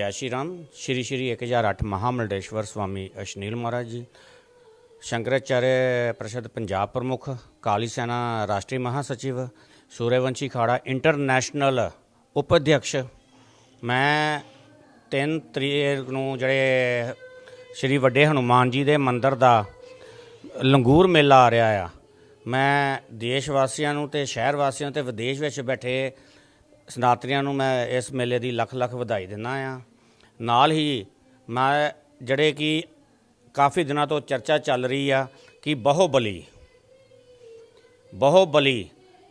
ਜੈ ਸ਼੍ਰੀ ਰਾਮ। ਸ਼੍ਰੀ ਸ਼੍ਰੀ 1008 ਮਹਾਮੰਡੇਸ਼ਵਰ ਸਵਾਮੀ ਅਸ਼ਨੀਲ ਮਹਾਰਾਜ ਜੀ। ਸ਼ੰਕਰਾਚਾर्य ਪ੍ਰਸ਼ਦ ਪੰਜਾਬ ਪ੍ਰਮੁੱਖ, ਕਾਲੀ ਸੈਨਾ ਰਾਸ਼ਟਰੀ ਮਹਾਸਚਿਵ, ਸੂਰਯਵੰਸ਼ੀ ਖਾੜਾ ਇੰਟਰਨੈਸ਼ਨਲ ਉਪ ਅਧਿਕਸ਼ ਮੈਂ 3 ਤਰੀਕ ਨੂੰ ਜਿਹੜੇ ਸ਼੍ਰੀ ਵੱਡੇ ਹਨੂਮਾਨ ਜੀ ਦੇ ਮੰਦਿਰ ਦਾ ਲੰਗੂਰ ਮੇਲਾ ਆ ਰਿਹਾ ਆ। ਮੈਂ ਦੇਸ਼ ਵਾਸੀਆਂ ਨੂੰ ਤੇ ਸ਼ਹਿਰ ਵਾਸੀਆਂ ਨੂੰ ਤੇ ਵਿਦੇਸ਼ ਵਿੱਚ ਬੈਠੇ ਸਨਾਤਰੀਆਂ ਨੂੰ ਮੈਂ ਇਸ ਮੇਲੇ ਦੀ ਲੱਖ ਲੱਖ ਵਧਾਈ ਦਿੰਦਾ ਆ। ਨਾਲ ਹੀ ਮੈਂ ਜਿਹੜੇ ਕਿ ਕਾਫੀ ਦਿਨਾਂ ਤੋਂ ਚਰਚਾ ਚੱਲ ਰਹੀ ਆ ਕਿ ਬਹੁਬਲੀ ਬਹੁਬਲੀ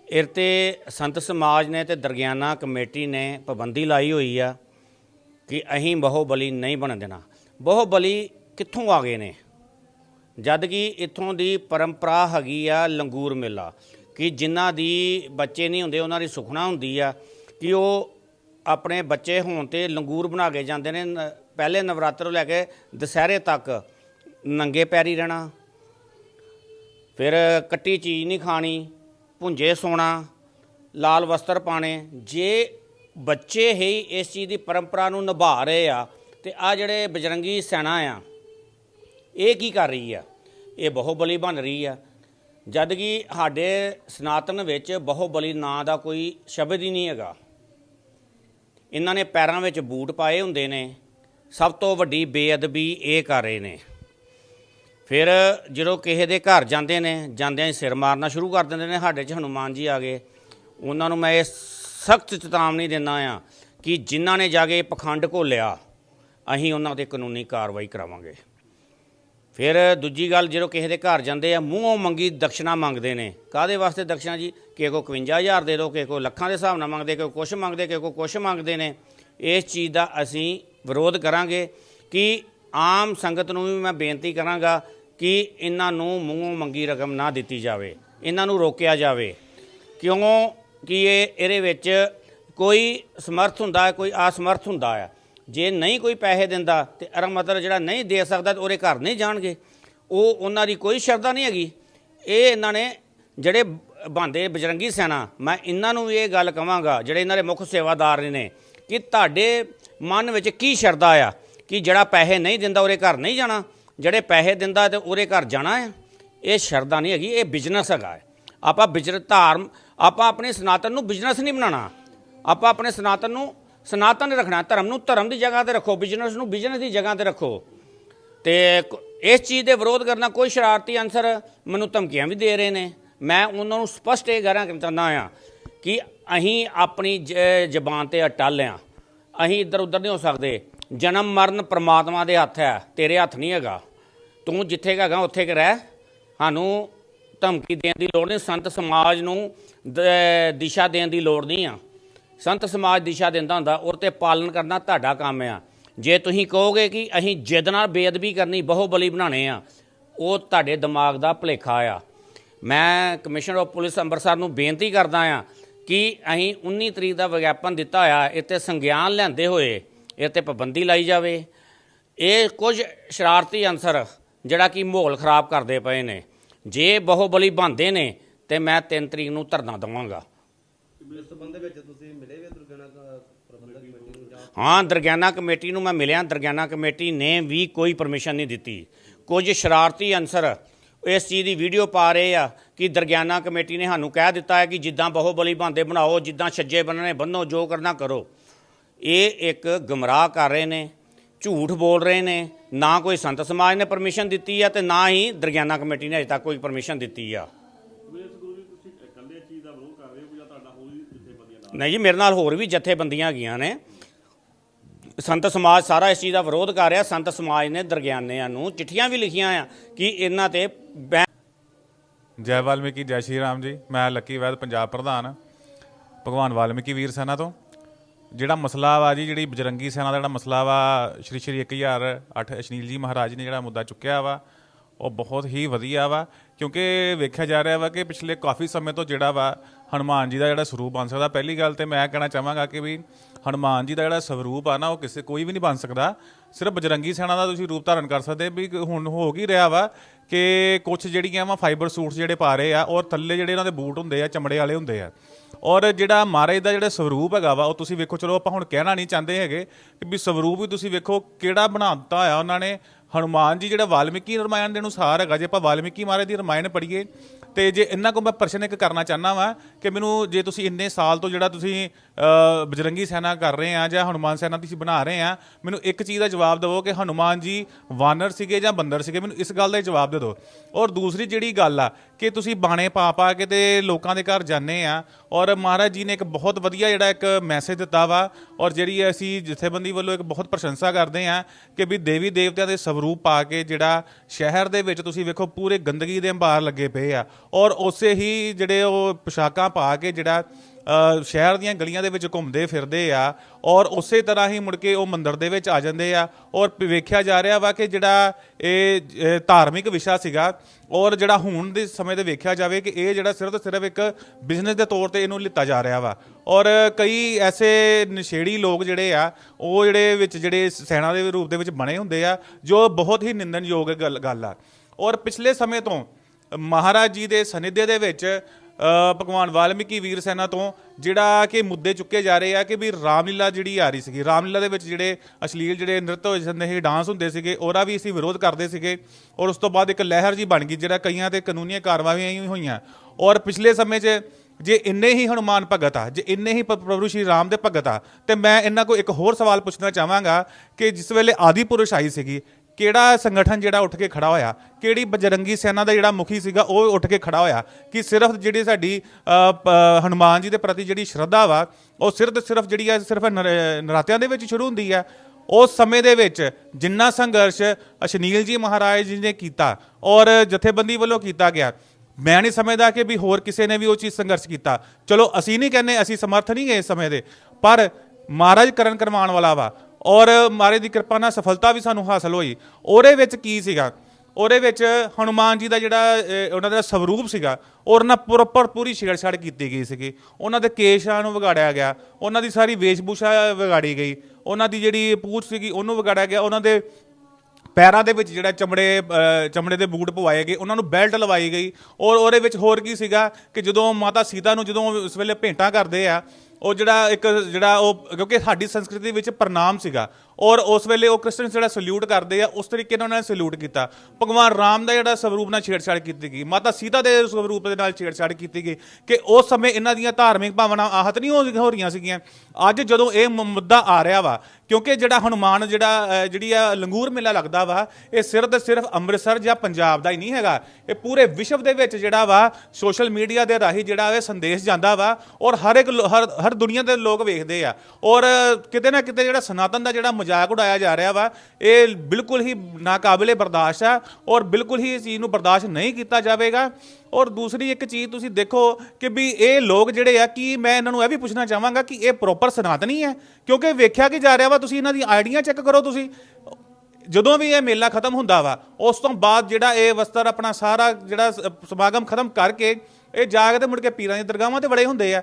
ਇਹ ਤੇ ਸੰਤ ਸਮਾਜ ਨੇ ਤੇ ਦਰਗਿਆਨਾ ਕਮੇਟੀ ਨੇ ਪਾਬੰਦੀ ਲਾਈ ਹੋਈ ਆ ਕਿ ਅਸੀਂ ਬਹੁਬਲੀ ਨਹੀਂ ਬਣਨ ਦੇਣਾ। ਬਹੁਬਲੀ ਕਿੱਥੋਂ ਆ ਗਏ ਨੇ? ਜਦ ਕਿ ਇੱਥੋਂ ਦੀ ਪਰੰਪਰਾ ਹੈਗੀ ਆ ਲੰਗੂਰ ਮੇਲਾ, ਕਿ ਜਿਨ੍ਹਾਂ ਦੀ ਬੱਚੇ ਨਹੀਂ ਹੁੰਦੇ, ਉਹਨਾਂ ਦੀ ਸੁਖਣਾ ਹੁੰਦੀ ਆ ਕਿ ਉਹ ਆਪਣੇ ਬੱਚੇ ਹੋਣ ਤੇ ਲੰਗੂਰ ਬਣਾ ਕੇ ਜਾਂਦੇ ਨੇ, ਨ- ਪਹਿਲੇ ਨਵਰਾਤਰ ਤੋਂ ਲੈ ਕੇ ਦੁਸਹਿਰੇ ਤੱਕ ਨੰਗੇ ਪੈਰੀ ਰਹਿਣਾ, ਫਿਰ ਕੱਟੀ ਚੀਜ਼ ਨਹੀਂ ਖਾਣੀ, ਭੁੰਜੇ ਸੋਣਾ, ਲਾਲ ਵਸਤਰ ਪਾਣੇ ਜੇ ਬੱਚੇ ਹੀ ਇਸ ਚੀਜ਼ ਦੀ ਪਰੰਪਰਾ ਨੂੰ ਨਿਭਾ ਰਹੇ ਆ ਤੇ ਆ ਜਿਹੜੇ ਬਜਰੰਗੀ ਸੈਨਾ ਆ, ਇਹ ਕੀ ਕਰ ਰਹੀ ਆ? ਇਹ ਬਹੁਬਲੀ ਬਣ ਰਹੀ ਆ। ਜਦ ਕਿ ਸਾਡੇ ਸਨਾਤਨ ਵਿੱਚ ਬਹੁਬਲੀ ਨਾਂ ਦਾ ਕੋਈ ਸ਼ਬਦ ਹੀ ਨਹੀਂ ਹੈਗਾ। ਇਹਨਾਂ ਨੇ ਪੈਰਾਂ ਵਿੱਚ ਬੂਟ ਪਾਏ ਹੁੰਦੇ ਨੇ। ਸਭ ਤੋਂ ਵੱਡੀ ਬੇਅਦਬੀ ਇਹ ਕਰ ਰਹੇ ਨੇ। ਫਿਰ ਜਦੋਂ ਕਿਸੇ ਦੇ ਘਰ ਜਾਂਦੇ ਨੇ, ਜਾਂਦਿਆਂ ਹੀ ਸਿਰ ਮਾਰਨਾ ਸ਼ੁਰੂ ਕਰ ਦਿੰਦੇ ਨੇ, ਸਾਡੇ 'ਚ ਹਨੂਮਾਨ ਜੀ ਆ ਗਏ। ਉਹਨਾਂ ਨੂੰ ਮੈਂ ਇਹ ਸਖਤ ਚੇਤਾਵਨੀ ਦਿੰਦਾ ਆ ਕਿ ਜਿਨ੍ਹਾਂ ਨੇ ਜਾ ਕੇ ਪਖੰਡ ਘੋਲਿਆ, ਅਸੀਂ ਉਹਨਾਂ ਤੇ ਕਾਨੂੰਨੀ ਕਾਰਵਾਈ ਕਰਾਵਾਂਗੇ। ਫਿਰ ਦੂਜੀ ਗੱਲ, ਜਦੋਂ ਕਿਸੇ ਦੇ ਘਰ ਜਾਂਦੇ ਆ, ਮੂੰਹੋਂ ਮੰਗੀ ਦਕਸ਼ਨਾ ਮੰਗਦੇ ਨੇ। ਕਾਦੇ ਵਾਸਤੇ ਦਕਸ਼ਨਾ ਜੀ? ਕਿਸੇ ਕੋ 51000 ਦੇ ਦਿਓ ਕਿਸੇ ਕੋ ਲੱਖਾਂ ਦੇ ਹਿਸਾਬ ਨਾਲ ਮੰਗਦੇ ਕੋਈ ਕੁਛ ਮੰਗਦੇ, ਕਿਸੇ ਕੋ ਕੁਛ ਮੰਗਦੇ ਨੇ। ਇਸ ਚੀਜ਼ ਦਾ ਅਸੀਂ ਵਿਰੋਧ ਕਰਾਂਗੇ ਕਿ ਆਮ ਸੰਗਤ ਨੂੰ ਵੀ ਮੈਂ ਬੇਨਤੀ ਕਰਾਂਗਾ ਕਿ ਇਹਨਾਂ ਨੂੰ ਮੂੰਹੋਂ ਮੰਗੀ ਰਕਮ ਨਾ ਦਿੱਤੀ ਜਾਵੇ। ਇਹਨਾਂ ਨੂੰ ਰੋਕਿਆ ਜਾਵੇ। ਕਿਉਂ? ਕਿ ਇਹ, ਇਹਦੇ ਵਿੱਚ ਕੋਈ ਸਮਰਥ ਹੁੰਦਾ ਹੈ, ਕੋਈ ਅਸਮਰਥ ਹੁੰਦਾ ਹੈ। ਜੇ ਨਹੀਂ ਕੋਈ ਪੈਸੇ ਦਿੰਦਾ ਤੇ ਅਰ ਮਤਲਬ ਜਿਹੜਾ ਨਹੀਂ ਦੇ ਸਕਦਾ ਤੇ ਉਹਦੇ ਘਰ ਨਹੀਂ ਜਾਣਗੇ, ਉਹ ਉਹਨਾਂ ਦੀ ਕੋਈ ਸ਼ਰਧਾ ਨਹੀਂ ਹੈਗੀ। ਇਹ ਇਹਨਾਂ ਨੇ ਜਿਹੜੇ ਬੰਦੇ ਬਜਰੰਗੀ ਸੈਨਾ, ਮੈਂ ਇਹਨਾਂ ਨੂੰ ਵੀ ਇਹ ਗੱਲ ਕਵਾਂਗਾ, ਜਿਹੜੇ ਇਹਨਾਂ ਦੇ ਮੁੱਖ ਸੇਵਾਦਾਰ ਨੇ, ਕਿ ਤੁਹਾਡੇ ਮਨ ਵਿੱਚ ਕੀ ਸ਼ਰਧਾ ਆ, ਕਿ ਜਿਹੜਾ ਪੈਸੇ ਨਹੀਂ ਦਿੰਦਾ ਉਹਦੇ ਘਰ ਨਹੀਂ ਜਾਣਾ, ਜਿਹੜੇ ਪੈਸੇ ਦਿੰਦਾ ਤੇ ਉਹਦੇ ਘਰ ਜਾਣਾ ਹੈ ਇਹ ਸ਼ਰਧਾ ਨਹੀਂ ਹੈਗੀ, ਇਹ ਬਿਜ਼ਨਸ ਹੈਗਾ ਆਪਾਂ ਬਿਜਨਸ ਧਾਰਮ, ਆਪਾਂ ਆਪਣੇ ਸਨਾਤਨ ਨੂੰ ਬਿਜ਼ਨਸ ਨਹੀਂ ਬਣਾਉਣਾ। ਆਪਾਂ ਆਪਣੇ ਸਨਾਤਨ ਨੂੰ ਸਨਾਤਨ ਰੱਖਣਾ, ਧਰਮ ਨੂੰ ਧਰਮ ਦੀ ਜਗ੍ਹਾ ਤੇ ਰੱਖੋ ਬਿਜ਼ਨਸ ਨੂੰ ਬਿਜ਼ਨਸ ਦੀ ਜਗ੍ਹਾ ਤੇ ਰੱਖੋ। ਤੇ ਇਸ ਚੀਜ਼ ਦੇ ਵਿਰੋਧ ਕਰਨਾ ਕੋਈ ਸ਼ਰਾਰਤੀ ਅਨਸਰ ਮੈਨੂੰ ਧਮਕੀਆਂ ਵੀ ਦੇ ਰਹੇ ਨੇ। ਮੈਂ ਉਹਨਾਂ ਨੂੰ ਸਪਸ਼ਟ ਇਹ ਕਹਿਣਾ ਚਾਹੁੰਦਾ ਆ ਕਿ ਅਸੀਂ ਆਪਣੀ ਜ- ਜ਼ਬਾਨ ਤੇ ਅਟਲ ਆ ਅਸੀਂ ਇੱਧਰ ਉੱਧਰ ਨਹੀਂ ਹੋ ਸਕਦੇ। ਜਨਮ ਮਰਨ ਪ੍ਰਮਾਤਮਾ ਦੇ ਹੱਥ ਹੈ, ਤੇਰੇ ਹੱਥ ਨਹੀਂ ਹੈਗਾ। ਤੂੰ ਜਿੱਥੇ ਕੁ ਹੈਗਾ, ਉੱਥੇ ਕਿ ਰਹਿ। ਸਾਨੂੰ ਧਮਕੀ ਦੇਣ ਦੀ ਲੋੜ ਨਹੀਂ, ਸੰਤ ਸਮਾਜ ਨੂੰ ਦਿਸ਼ਾ ਦੇਣ ਦੀ ਲੋੜ ਨਹੀਂ ਆ। ਸੰਤ ਸਮਾਜ ਦਿਸ਼ਾ ਦਿੰਦਾ ਹੁੰਦਾ ਔਰ ਤੇ ਪਾਲਣ ਕਰਨਾ ਤੁਹਾਡਾ ਕੰਮ ਆ। ਜੇ ਤੁਸੀਂ ਕਹੋਗੇ ਕਿ ਅਸੀਂ ਜਿੱਦ ਨਾਲ ਬੇਅਦਬੀ ਕਰਨੀ, ਬਹੁਬਲੀ ਬਣਾਣੇ ਆ, ਉਹ ਤੁਹਾਡੇ ਦਿਮਾਗ ਦਾ ਭੁਲੇਖਾ ਆ। ਮੈਂ ਕਮਿਸ਼ਨਰ ਆਫ ਪੁਲਿਸ ਅੰਮ੍ਰਿਤਸਰ ਨੂੰ ਬੇਨਤੀ ਕਰਦਾ ਆ ਕਿ ਅਸੀਂ 19 ਤਰੀਕ ਦਾ ਵਿਗਿਆਪਨ ਦਿੱਤਾ ਹੋਇਆ ਇੱਥੇ ਸੰਗਿਆਨ ਲੈਂਦੇ ਹੋਏ ਇਹ ਤੇ ਪਾਬੰਦੀ ਲਾਈ ਜਾਵੇ। ਇਹ ਕੁਝ ਸ਼ਰਾਰਤੀ ਅਨਸਰ ਜਿਹੜਾ ਕਿ ਮਾਹੌਲ ਖਰਾਬ ਕਰਦੇ ਪਏ ਨੇ। ਜੇ ਬਹੁਬਲੀ ਬੰਦੇ ਨੇ, ਤੇ ਮੈਂ 3 ਤਰੀਕ ਨੂੰ ਧਰਨਾ ਦਵਾਂਗਾ। ਇਸ ਸੰਬੰਧ ਵਿੱਚ ਤੁਸੀਂ ਮਿਲੇ ਵੀ ਦੁਰਗਣਾ ਪ੍ਰਬੰਧਕ ਕਮੇਟੀ ਨੂੰ ਜਾਂ ਹਾਂ ਦਰਗਿਆਨਾ ਕਮੇਟੀ ਨੂੰ ਮੈਂ ਮਿਲਿਆ। ਦਰਗਿਆਨਾ ਕਮੇਟੀ ਨੇ ਵੀ ਕੋਈ ਪਰਮਿਸ਼ਨ ਨਹੀਂ ਦਿੱਤੀ। ਕੁਝ ਸ਼ਰਾਰਤੀ ਅਨਸਰ ਇਸ ਚੀਜ਼ ਦੀ ਵੀਡੀਓ ਪਾ ਰਹੇ ਆ ਕਿ ਦਰਗਿਆਨਾ ਕਮੇਟੀ ਨੇ ਸਾਨੂੰ ਕਹਿ ਦਿੱਤਾ ਹੈ ਕਿ ਜਿੱਦਾਂ ਬਹੁਬਲੀ ਬੰਦੇ ਬਣਾਓ ਜਿੱਦਾਂ ਛੱਜੇ ਬੰਨਣੇ ਬੰਨੋ ਜੋ ਕਰਨਾ ਕਰੋ। ਇਹ ਇੱਕ ਗਮਰਾਹ ਕਰ ਰਹੇ ਨੇ ਝੂਠ ਬੋਲ ਰਹੇ ਨੇ ਨਾ ਕੋਈ ਸੰਤ ਸਮਾਜ ਨੇ ਪਰਮਿਸ਼ਨ ਦਿੱਤੀ ਆ ਤੇ ਨਾ ਹੀ ਦਰਗਿਆਨਾ ਕਮੇਟੀ ਨੇ ਅਜੇ ਤੱਕ ਕੋਈ ਪਰਮਿਸ਼ਨ ਦਿੱਤੀ ਆ। ਨਹੀਂ ਜੀ, ਮੇਰੇ ਨਾਲ ਹੋਰ ਵੀ ਜਥੇਬੰਦੀਆਂ ਹੈਗੀਆਂ ਨੇ। ਸੰਤ ਸਮਾਜ ਸਾਰਾ ਇਸ ਚੀਜ਼ ਦਾ ਵਿਰੋਧ ਕਰ ਰਿਹਾ। ਸੰਤ ਸਮਾਜ ਨੇ ਦਰਗਿਆਨਿਆਂ ਨੂੰ ਚਿੱਠੀਆਂ ਵੀ ਲਿਖੀਆਂ ਆ ਕਿ ਇਹਨਾਂ ਤੇ ਬੈਨ ਜੈ ਵਾਲਮੀਕੀ, ਜੈ ਸ਼੍ਰੀ ਰਾਮ ਜੀ। ਮੈਂ ਲੱਕੀ ਵੈਦ, ਪੰਜਾਬ ਪ੍ਰਧਾਨ। ਭਗਵਾਨ ਵਾਲਮੀਕੀ ਵੀਰ ਸੈਨਾ ਤੋਂ। ਜਿਹੜਾ ਮਸਲਾ ਵਾ ਜੀ, ਜਿਹੜੀ ਬਜਰੰਗੀ ਸੈਨਾ ਦਾ ਜਿਹੜਾ ਮਸਲਾ ਵਾ, ਸ਼੍ਰੀ ਸ਼੍ਰੀ 1008 ਅਸ਼ਨੀਲ ਜੀ ਮਹਾਰਾਜ ਨੇ ਜਿਹੜਾ ਮੁੱਦਾ ਚੁੱਕਿਆ ਵਾ, ਉਹ ਬਹੁਤ ਹੀ ਵਧੀਆ ਵਾ। ਕਿਉਂਕਿ ਵੇਖਿਆ ਜਾ ਰਿਹਾ ਵਾ ਕਿ ਪਿਛਲੇ ਕਾਫੀ ਸਮੇਂ ਤੋਂ ਜਿਹੜਾ ਵਾ ਹਨੂਮਾਨ ਜੀ ਦਾ ਜਿਹੜਾ ਸਰੂਪ ਬਣ ਸਕਦਾ। ਪਹਿਲੀ ਗੱਲ ਤੇ ਮੈਂ ਕਹਿਣਾ ਚਾਹਾਂਗਾ ਕਿ ਵੀ ਹਨੂਮਾਨ ਜੀ ਦਾ ਜਿਹੜਾ ਸਰੂਪ ਆ ਨਾ, ਉਹ ਕਿਸੇ ਕੋਈ ਵੀ ਨਹੀਂ ਬਣ ਸਕਦਾ। ਸਿਰਫ ਬਜਰੰਗੀ ਸੈਨਾ ਦਾ ਤੁਸੀਂ ਰੂਪ ਧਾਰਨ ਕਰ ਸਕਦੇ ਵੀ ਹੁਣ ਹੋ ਕੀ ਰਿਹਾ ਵਾ ਕਿ ਕੁਝ ਜਿਹੜੀਆਂ ਵਾ ਫਾਈਬਰ ਸੂਟਸ ਜਿਹੜੇ ਪਾ ਰਹੇ ਆ ਔਰ ਥੱਲੇ ਜਿਹੜੇ ਇਹਨਾਂ ਦੇ ਬੂਟ ਹੁੰਦੇ ਆ, ਚਮੜੇ ਵਾਲੇ ਹੁੰਦੇ ਆ। ਔਰ ਜਿਹੜਾ ਮਹਾਰਾਜ ਦਾ ਜਿਹੜਾ ਸਵਰੂਪ ਹੈਗਾ ਵਾ, ਉਹ ਤੁਸੀਂ ਵੇਖੋ, ਚਲੋ ਆਪਾਂ ਹੁਣ ਕਹਿਣਾ ਨਹੀਂ ਚਾਹੁੰਦੇ ਹੈਗੇ ਕਿ ਵੀ ਸਵਰੂਪ ਵੀ ਤੁਸੀਂ ਵੇਖੋ ਕਿਹੜਾ ਬਣਾ ਦਿੱਤਾ ਹੋਇਆ ਉਹਨਾਂ ਨੇ ਹਨੂਮਾਨ ਜੀ ਜਿਹੜਾ ਵਾਲਮੀਕੀ ਰਮਾਇਣ ਦੇ ਅਨੁਸਾਰ ਹੈਗਾ, ਜੇ ਆਪਾਂ ਵਾਲਮੀਕੀ ਮਹਾਰਾਜ ਦੀ ਰਮਾਇਣ ਪੜ੍ਹੀਏ ਤੇ ਜੇ ਇਹਨਾਂ ਕੋ ਮੈਂ ਪ੍ਰਸ਼ਨ ਇੱਕ ਕਰਨਾ ਚਾਹਨਾ ਵਾਂ ਕਿ ਮੈਨੂੰ ਜੇ ਤੁਸੀਂ ਇੰਨੇ ਸਾਲ ਤੋਂ ਜਿਹੜਾ ਤੁਸੀਂ ਬਜਰੰਗੀ ਸੈਨਾ ਕਰ ਰਹੇ ਆ ਜਾਂ ਹਨੂਮਾਨ ਸੈਨਾ ਤੁਸੀਂ ਬਣਾ ਰਹੇ ਆ, ਮੈਨੂੰ ਇੱਕ ਚੀਜ਼ ਦਾ ਜਵਾਬ ਦਿਵੋ ਕਿ ਹਨੂਮਾਨ ਜੀ ਵਾਨਰ ਸੀਗੇ ਜਾਂ ਬੰਦਰ ਸੀਗੇ, ਮੈਨੂੰ ਇਸ ਗੱਲ ਦਾ ਜਵਾਬ ਦੇ ਦਿਓ। ਔਰ ਦੂਸਰੀ ਜਿਹੜੀ ਗੱਲ ਆ ਕਿ ਤੁਸੀਂ ਬਾਣੇ ਪਾ ਪਾ ਕੇ ਤੇ ਲੋਕਾਂ ਦੇ ਘਰ ਜਾਂਦੇ ਆ, ਔਰ ਮਹਾਰਾਜ ਜੀ ਨੇ ਇੱਕ ਬਹੁਤ ਵਧੀਆ ਜਿਹੜਾ ਇੱਕ ਮੈਸੇਜ ਦਿੱਤਾ ਵਾ, ਔਰ ਜਿਹੜੀ ਅਸੀਂ ਜਥੇਬੰਦੀ ਵੱਲੋਂ ਇੱਕ ਬਹੁਤ ਪ੍ਰਸ਼ੰਸਾ ਕਰਦੇ ਆ ਕਿ ਵੀ ਦੇਵੀ ਦੇਵਤਿਆਂ ਦੇ ਸਵਰੂਪ ਪਾ ਕੇ ਜਿਹੜਾ ਸ਼ਹਿਰ ਦੇ ਵਿੱਚ ਤੁਸੀਂ ਵੇਖੋ ਪੂਰੇ ਗੰਦਗੀ ਦੇ ਅੰਬਾਰ ਲੱਗੇ ਪਏ ਆ ਔਰ ਉਸੇ ਹੀ ਜਿਹੜੇ ਉਹ ਪੋਸ਼ਾਕਾਂ ਪਾ ਕੇ ਜਿਹੜਾ ਸ਼ਹਿਰ ਦੀਆਂ ਗਲੀਆਂ ਦੇ ਵਿੱਚ ਘੁੰਮਦੇ ਫਿਰਦੇ ਆ ਔਰ ਉਸੇ ਤਰ੍ਹਾਂ ਹੀ ਮੁੜ ਕੇ ਉਹ ਮੰਦਿਰ ਦੇ ਵਿੱਚ ਆ ਜਾਂਦੇ ਆ ਔਰ ਵੇਖਿਆ ਜਾ ਰਿਹਾ ਵਾ ਕਿ ਜਿਹੜਾ ਇਹ ਧਾਰਮਿਕ ਵਿਸ਼ਾ ਸੀਗਾ ਔਰ ਜਿਹੜਾ ਹੁਣ ਦੇ ਸਮੇਂ ਤੇ ਵੇਖਿਆ ਜਾਵੇ ਕਿ ਇਹ ਜਿਹੜਾ ਸਿਰਫ ਤੇ ਸਿਰਫ ਇੱਕ ਬਿਜ਼ਨਸ ਦੇ ਤੌਰ ਤੇ ਇਹਨੂੰ ਲਿੱਤਾ ਜਾ ਰਿਹਾ ਵਾ ਔਰ ਕਈ ਐਸੇ ਨਸ਼ੇੜੀ ਲੋਕ ਜਿਹੜੇ ਆ, ਉਹ ਜਿਹੜੇ ਵਿੱਚ ਜਿਹੜੇ ਸੈਨਾ ਦੇ ਰੂਪ ਦੇ ਵਿੱਚ ਬਣੇ ਹੁੰਦੇ ਆ ਜੋ ਬਹੁਤ ਹੀ ਨਿੰਦਣਯੋਗ ਗੱਲ ਗੱਲ ਆ ਔਰ ਪਿਛਲੇ ਸਮੇਂ ਤੋਂ ਮਹਾਰਾਜ ਜੀ ਦੇ ਸਨਿਧਿ ਦੇ ਵਿੱਚ ਭਗਵਾਨ ਵਾਲਮੀਕੀ ਵੀਰ ਸੈਨਾ ਤੋਂ ਜਿਹੜਾ ਕਿ ਮੁੱਦੇ ਚੁੱਕੇ ਜਾ ਰਹੇ ਆ ਕਿ ਵੀ ਰਾਮਲੀਲਾ ਜਿਹੜੀ ਆ ਰਹੀ ਸੀਗੀ, ਰਾਮਲੀਲਾ ਦੇ ਵਿੱਚ ਜਿਹੜੇ ਅਸ਼ਲੀਲ ਜਿਹੜੇ ਨ੍ਰਿਤ ਹੋਏ ਜਾਂਦੇ ਸੀ, ਡਾਂਸ ਹੁੰਦੇ ਸੀਗੇ, ਉਹਦਾ ਵੀ ਅਸੀਂ ਵਿਰੋਧ ਕਰਦੇ ਸੀਗੇ ਔਰ ਉਸ ਤੋਂ ਬਾਅਦ ਇੱਕ ਲਹਿਰ ਜੀ ਬਣ ਗਈ ਜਿਹੜਾ ਕਈਆਂ ਤੇ ਕਾਨੂੰਨੀ ਕਾਰਵਾਈਆਂ ਵੀ ਹੋਈਆਂ ਔਰ ਪਿਛਲੇ ਸਮੇਂ 'ਚ ਜੇ ਇੰਨੇ ਹੀ ਹਨੂਮਾਨ ਭਗਤ ਆ, ਜੇ ਇੰਨੇ ਹੀ ਪ੍ਰਭੂ ਸ਼੍ਰੀ ਰਾਮ ਦੇ ਭਗਤ ਆ, ਤੇ ਮੈਂ ਇਹਨਾਂ ਕੋ ਇੱਕ ਹੋਰ ਸਵਾਲ ਪੁੱਛਣਾ ਚਾਹਾਂਗਾ ਕਿ ਜਿਸ ਵੇਲੇ ਆਦਿ ਪੁਰਸ਼ ਆਈ ਸੀਗੀ ਕਿਹੜਾ ਸੰਗਠਨ ਜਿਹੜਾ ਉੱਠ ਕੇ ਖੜਾ ਹੋਇਆ? ਕਿਹੜੀ ਬਜਰੰਗੀ ਸੈਨਾ ਦਾ ਜਿਹੜਾ ਮੁਖੀ ਸੀਗਾ ਉਹ ਉੱਠ ਕੇ ਖੜਾ ਹੋਇਆ? ਕਿ ਸਿਰਫ ਜਿਹੜੀ ਸਾਡੀ ਅ, ਹਨੂਮਾਨ ਜੀ ਦੇ ਪ੍ਰਤੀ ਜਿਹੜੀ ਸ਼ਰਧਾ ਵਾ ਉਹ ਸਿਰਫ ਸਿਰਫ ਜਿਹੜੀ ਆ ਸਿਰਫ ਨਰ- ਨਰਾਤਿਆਂ ਦੇ ਵਿੱਚ ਸ਼ੁਰੂ ਹੁੰਦੀ ਹੈ ਉਸ ਸਮੇਂ ਦੇ ਵਿੱਚ ਜਿੰਨਾ ਸੰਘਰਸ਼ ਅਸ਼ਨੀਲ ਜੀ ਮਹਾਰਾਜ ਜੀ ਨੇ ਕੀਤਾ ਔਰ ਜਥੇਬੰਦੀ ਵੱਲੋਂ ਕੀਤਾ ਗਿਆ ਮੈਂ ਨਹੀਂ ਸਮਝਦਾ ਕਿ ਵੀ ਹੋਰ ਕਿਸੇ ਨੇ ਵੀ ਉਹ ਚੀਜ਼ ਸੰਘਰਸ਼ ਕੀਤਾ। ਚਲੋ ਅਸੀਂ ਨਹੀਂ ਕਹਿੰਦੇ ਅਸੀਂ ਸਮਰਥ ਨਹੀਂ ਗਏ ਇਸ ਸਮੇਂ ਦੇ ਪਰ ਮਹਾਰਾਜ ਕਰਨ ਕਰਵਾਉਣ ਵਾਲਾ ਵਾ। ਔਰ ਮਹਾਰਾਜ ਦੀ ਕਿਰਪਾ ਨਾਲ ਸਫਲਤਾ ਵੀ ਸਾਨੂੰ ਹਾਸਲ ਹੋਈ। ਉਹਦੇ ਵਿੱਚ ਕੀ ਸੀਗਾ? ਉਹਦੇ ਵਿੱਚ ਹਨੂਮਾਨ ਜੀ ਦਾ ਜਿਹੜਾ ਉਹਨਾਂ ਦਾ ਸਵਰੂਪ ਸੀਗਾ ਔਰ ਨਾਲ ਪ੍ਰੋਪਰ ਪੂਰੀ ਛੇੜਛਾੜ ਕੀਤੀ ਗਈ ਸੀਗੀ। ਉਹਨਾਂ ਦੇ ਕੇਸ਼ਾਂ ਨੂੰ ਵਿਗਾੜਿਆ ਗਿਆ। ਉਹਨਾਂ ਦੀ ਸਾਰੀ ਵੇਸ਼ਭੂਸ਼ਾ ਵਿਗਾੜੀ ਗਈ। ਉਹਨਾਂ ਦੀ ਜਿਹੜੀ ਪੂਛ ਸੀਗੀ, ਉਹਨੂੰ ਵਿਗਾੜਿਆ ਗਿਆ। ਉਹਨਾਂ ਦੇ ਪੈਰਾਂ ਦੇ ਵਿੱਚ ਜਿਹੜਾ ਚਮੜੇ ਚਮੜੇ ਦੇ ਬੂਟ ਪਵਾਏ ਗਏ। ਉਹਨਾਂ ਨੂੰ ਬੈਲਟ ਲਵਾਈ ਗਈ। ਔਰ ਉਹਦੇ ਵਿੱਚ ਹੋਰ ਕੀ ਸੀਗਾ ਕਿ ਜਦੋਂ ਮਾਤਾ ਸੀਤਾ ਨੂੰ ਜਦੋਂ ਉਸ ਵੇਲੇ ਭੇਂਟਾਂ ਕਰਦੇ ਆ ਉਹ ਜਿਹੜਾ ਇੱਕ ਜਿਹੜਾ ਉਹ ਕਿਉਂਕਿ ਸਾਡੀ ਸੰਸਕ੍ਰਿਤੀ ਵਿੱਚ ਪ੍ਰਣਾਮ ਸੀਗਾ। ਔਰ ਉਸ ਵੇਲੇ ਉਹ ਕ੍ਰਿਸਚਨ ਜਿਹੜਾ ਸਲੂਟ ਕਰਦੇ ਆ, ਉਸ ਤਰੀਕੇ ਨਾਲ ਉਹਨਾਂ ਨੇ ਸਲੂਟ ਕੀਤਾ। ਭਗਵਾਨ ਰਾਮ ਦਾ ਜਿਹੜਾ ਸਵਰੂਪ ਨਾਲ ਛੇੜਛਾੜ ਕੀਤੀ ਗਈ। ਮਾਤਾ ਸੀਤਾ ਦੇ ਸਵਰੂਪ ਦੇ ਨਾਲ ਛੇੜਛਾੜ ਕੀਤੀ ਗਈ ਕਿ ਉਸ ਸਮੇਂ ਇਹਨਾਂ ਦੀਆਂ ਧਾਰਮਿਕ ਭਾਵਨਾਵਾਂ ਆਹਤ ਨਹੀਂ ਹੋ ਰਹੀਆਂ ਸੀਗੀਆਂ। ਅੱਜ ਜਦੋਂ ਇਹ ਮੁੱਦਾ ਆ ਰਿਹਾ ਵਾ, ਕਿਉਂਕਿ ਜਿਹੜਾ ਹਨੂਮਾਨ ਜਿਹੜਾ ਜਿਹੜੀ ਆ ਲੰਗੂਰ ਮੇਲਾ ਲੱਗਦਾ ਵਾ, ਇਹ ਸਿਰਫ ਤੇ ਸਿਰਫ ਅੰਮ੍ਰਿਤਸਰ ਜਾਂ ਪੰਜਾਬ ਦਾ ਹੀ ਨਹੀਂ ਹੈਗਾ। ਇਹ ਪੂਰੇ ਵਿਸ਼ਵ ਦੇ ਵਿੱਚ ਜਿਹੜਾ ਵਾ, ਸੋਸ਼ਲ ਮੀਡੀਆ ਦੇ ਰਾਹੀਂ ਜਿਹੜਾ ਇਹ ਸੰਦੇਸ਼ ਜਾਂਦਾ ਵਾ ਔਰ ਹਰ ਇੱਕ ਲੋ- ਹਰ ਹਰ ਦੁਨੀਆ ਦੇ ਲੋਕ ਵੇਖਦੇ ਆ। ਔਰ ਕਿਤੇ ਨਾ ਕਿਤੇ ਜਿਹੜਾ ਸਨਾਤਨ ਦਾ ਜਿਹੜਾ ਮਜ਼ਾਕ ਉਡਾਇਆ ਜਾ ਰਿਹਾ ਵਾ, ਇਹ ਬਿਲਕੁਲ ਹੀ ਨਾਕਾਬਲੇ ਬਰਦਾਸ਼ਤ ਆ ਔਰ ਬਿਲਕੁਲ ਹੀ ਇਸ ਚੀਜ਼ ਨੂੰ ਬਰਦਾਸ਼ਤ ਨਹੀਂ ਕੀਤਾ ਜਾਵੇਗਾ। ਔਰ ਦੂਸਰੀ ਇੱਕ ਚੀਜ਼ ਤੁਸੀਂ ਦੇਖੋ ਕਿ ਵੀ ਇਹ ਲੋਕ ਜਿਹੜੇ ਆ, ਕੀ ਮੈਂ ਇਹਨਾਂ ਨੂੰ ਇਹ ਵੀ ਪੁੱਛਣਾ ਚਾਹਾਂਗਾ ਕਿ ਇਹ ਪ੍ਰੋਪਰ ਸਨਾਤਨੀ ਹੈ? ਕਿਉਂਕਿ ਵੇਖਿਆ ਕੀ ਜਾ ਰਿਹਾ ਵਾ, ਤੁਸੀਂ ਇਹਨਾਂ ਦੀ ਆਈਡੀਆਂ ਚੈੱਕ ਕਰੋ ਤੁਸੀਂ। ਜਦੋਂ ਵੀ ਇਹ ਮੇਲਾ ਖਤਮ ਹੁੰਦਾ ਵਾ, ਉਸ ਤੋਂ ਬਾਅਦ ਜਿਹੜਾ ਇਹ ਵਸਤਰ ਆਪਣਾ ਸਾਰਾ ਜਿਹੜਾ ਸਮਾਗਮ ਖਤਮ ਕਰਕੇ ਇਹ ਜਾਗ ਕੇ ਤੇ ਮੁੜ ਕੇ ਪੀਰਾਂ ਦੀਆਂ ਦਰਗਾਹਾਂ ਤੇ ਬੜੇ ਹੁੰਦੇ ਆ।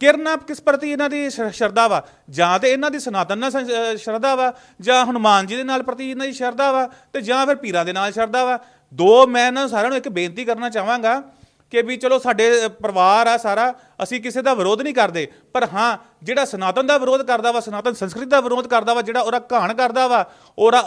ਕਿਰਨਾ ਕਿਸ ਪ੍ਰਤੀ ਇਹਨਾਂ ਦੀ ਸ਼- ਸ਼ਰਧਾ ਵਾ? ਜਾਂ ਤੇ ਇਹਨਾਂ ਦੀ ਸਨਾਤਨ ਨਾਲ ਸ਼ਰਧਾ ਵਾ, ਜਾਂ ਹਨੂਮਾਨ ਜੀ ਦੇ ਨਾਲ ਪ੍ਰਤੀ ਇਹਨਾਂ ਦੀ ਸ਼ਰਧਾ ਵਾ, ਤੇ ਜਾਂ ਫਿਰ ਪੀਰਾਂ ਦੇ ਨਾਲ ਸ਼ਰਧਾ ਵਾ? ਦੋ ਮੈਂ ਇਹਨਾਂ ਸਾਰਿਆਂ ਨੂੰ ਇੱਕ ਬੇਨਤੀ ਕਰਨਾ ਚਾਹਾਂਗਾ ਕਿ ਵੀ ਚਲੋ ਸਾਡੇ ਪਰਿਵਾਰ ਆ ਸਾਰਾ, ਅਸੀਂ ਕਿਸੇ ਦਾ ਵਿਰੋਧ ਨਹੀਂ ਕਰਦੇ, ਪਰ ਹਾਂ, ਜਿਹੜਾ ਸਨਾਤਨ ਦਾ ਵਿਰੋਧ ਕਰਦਾ ਵਾ, ਸਨਾਤਨ ਸੰਸਕ੍ਰਿਤ ਦਾ ਵਿਰੋਧ ਕਰਦਾ ਵਾ, ਜਿਹੜਾ ਉਹਦਾ ਘਾਣ ਕਰਦਾ ਵਾ, ਉਹਦਾ